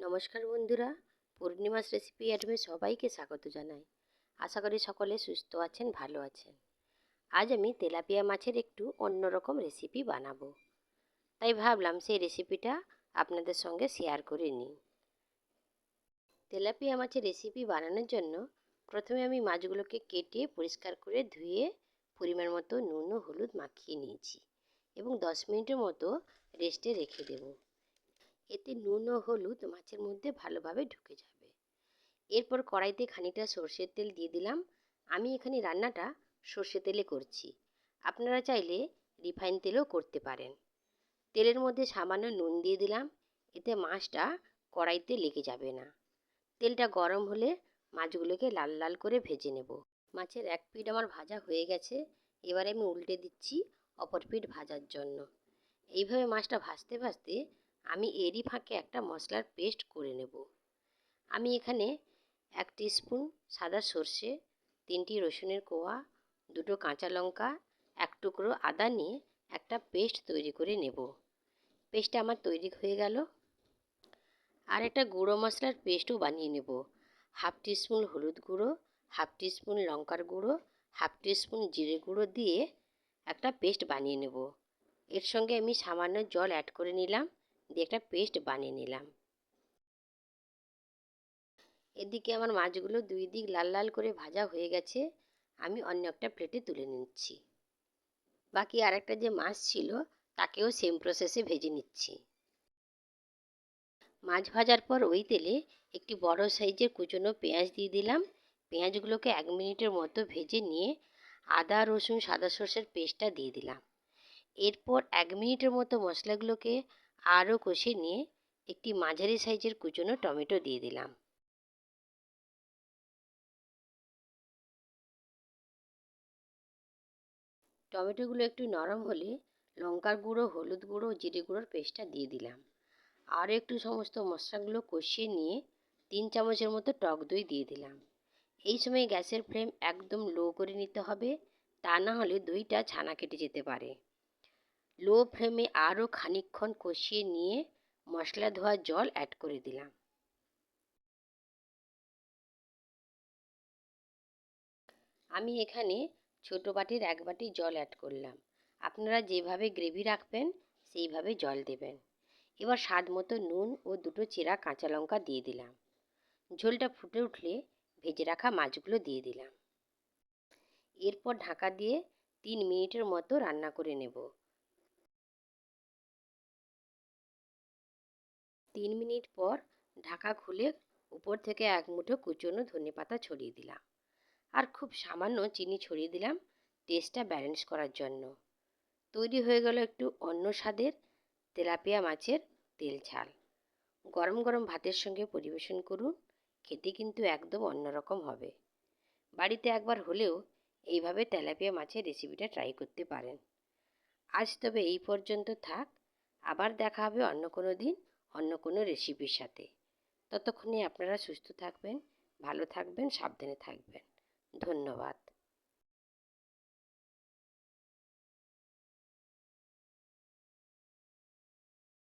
নমস্কার বন্ধুরা পূর্ণিমাস রেসিপি অ্যাডমে সবাইকে স্বাগত জানাই। আশা করি সকলে সুস্থ আছেন, ভালো আছেন। আজ আমি তেলাপিয়া মাছের একটু অন্যরকম রেসিপি বানাবো। তাই ভাবলাম সেই রেসিপিটা আপনাদের সঙ্গে শেয়ার করে নিই। তেলাপিয়া মাছের রেসিপি বানানোর জন্য প্রথমে আমি মাছগুলোকে কেটে পরিষ্কার করে ধুয়ে পরিমাণ মতো নুন ও হলুদ মাখিয়ে নিয়েছি এবং দশ মিনিটের মতো রেস্টে রেখে দেবো। এতে নুন ও হলুদ মাছের মধ্যে ভালোভাবে ঢুকে যাবে। এরপর কড়াইতে খানিকটা সর্ষের তেল দিয়ে দিলাম। আমি এখানে রান্নাটা সর্ষে তেলে করছি। আপনারা চাইলে রিফাইন তেলেও করতে পারেন। তেলের মধ্যে সামান্য নুন দিয়ে দিলাম। এতে মাছটা কড়াইতে লেগে যাবে না। তেলটা গরম হলে মাছগুলোকে লাল লাল করে ভেজে নেব। মাছের এক পিঠ আমার ভাজা হয়ে গেছে। এবারে আমি উল্টে দিচ্ছি অপর পিঠ ভাজার জন্য। এইভাবে মাছটা ভাজতে ভাজতে আমি এরই ফাঁকে একটা মশলার পেস্ট করে নেব। আমি এখানে এক স্পুন সাদা সর্ষে, তিনটি রসুনের কোয়া, দুটো কাঁচা লঙ্কা, এক টুকরো আদা নিয়ে একটা পেস্ট তৈরি করে নেব। পেস্টটা আমার তৈরি হয়ে গেল। আর একটা গুঁড়ো মশলার পেস্টও বানিয়ে নেব। হাফ স্পুন হলুদ গুঁড়ো, হাফ স্পুন লঙ্কার গুঁড়ো, হাফ স্পুন জিরে গুঁড়ো দিয়ে একটা পেস্ট বানিয়ে নেব। এর সঙ্গে আমি সামান্য জল অ্যাড করে নিলাম। দিয়ে একটা পেস্ট বানিয়ে নিলাম। এদিকে আমার মাছগুলো দুই দিক লাল লাল করে ভাজা হয়ে গেছে, আমি অন্য একটা প্লেটে তুলে নিচ্ছি। বাকি আরেকটা যে মাছ ছিল, তাকেও সেম প্রসেসে ভেজে নিচ্ছি। মাছ ভাজার পর ওই তেলে একটি বড় সাইজের কুচনো পেঁয়াজ দিয়ে দিলাম। পেঁয়াজগুলোকে এক মিনিটের মতো ভেজে নিয়ে আদা, রসুন, সাদা সর্ষের পেস্টটা দিয়ে দিলাম। এরপর এক মিনিটের মতো মশলাগুলোকে আরও কষে নিয়ে একটি মাঝারি সাইজের কুচনো টমেটো দিয়ে দিলাম। টমেটোগুলো একটু নরম হলে লঙ্কার গুঁড়ো, হলুদ গুঁড়ো, জিরে গুঁড়োর পেস্টটা দিয়ে দিলাম। আরও একটু সমস্ত মশলাগুলো কষিয়ে নিয়ে তিন চামচের মতো টক দই দিয়ে দিলাম। এই সময় গ্যাসের ফ্লেম একদম লো করে নিতে হবে, তা না হলে দইটা ছানা কেটে যেতে পারে। লো ফ্লেমে আরও খানিকক্ষণ কষিয়ে নিয়ে মশলা ধোয়া জল অ্যাড করে দিলাম। আমি এখানে ছোট বাটির এক বাটি জল অ্যাড করলাম। আপনারা যেভাবে গ্রেভি রাখবেন, সেইভাবে জল দেবেন। এবার স্বাদ মতো নুন ও দুটো চেরা কাঁচা লঙ্কা দিয়ে দিলাম। ঝোলটা ফুটে উঠলে ভেজে রাখা মাছগুলো দিয়ে দিলাম। এরপর ঢাকা দিয়ে তিন মিনিটের মতো রান্না করে নেব। তিন মিনিট পর ঢাকা খুলে উপর থেকে এক মুঠো কুচনো ধনে পাতা ছড়িয়ে দিলাম। আর খুব সামান্য চিনি ছড়িয়ে দিলাম টেস্টটা ব্যালেন্স করার জন্য। তৈরি হয়ে গেল একটু অন্য স্বাদের তেলাপিয়া মাছের তেল ঝাল। গরম গরম ভাতের সঙ্গে পরিবেশন করুন, খেতে কিন্তু একদম অন্যরকম হবে। বাড়িতে একবার হলেও এইভাবে তেলাপিয়া মাছের রেসিপিটা ট্রাই করতে পারেন। আজ তবে এই পর্যন্ত থাক, আবার দেখা হবে অন্য কোনো দিন। অন্য কোনো রেসিপির সাথে। ততক্ষণে আপনারা সুস্থ থাকবেন ভালো থাকবেন সাবধানে থাকবেন। ধন্যবাদ।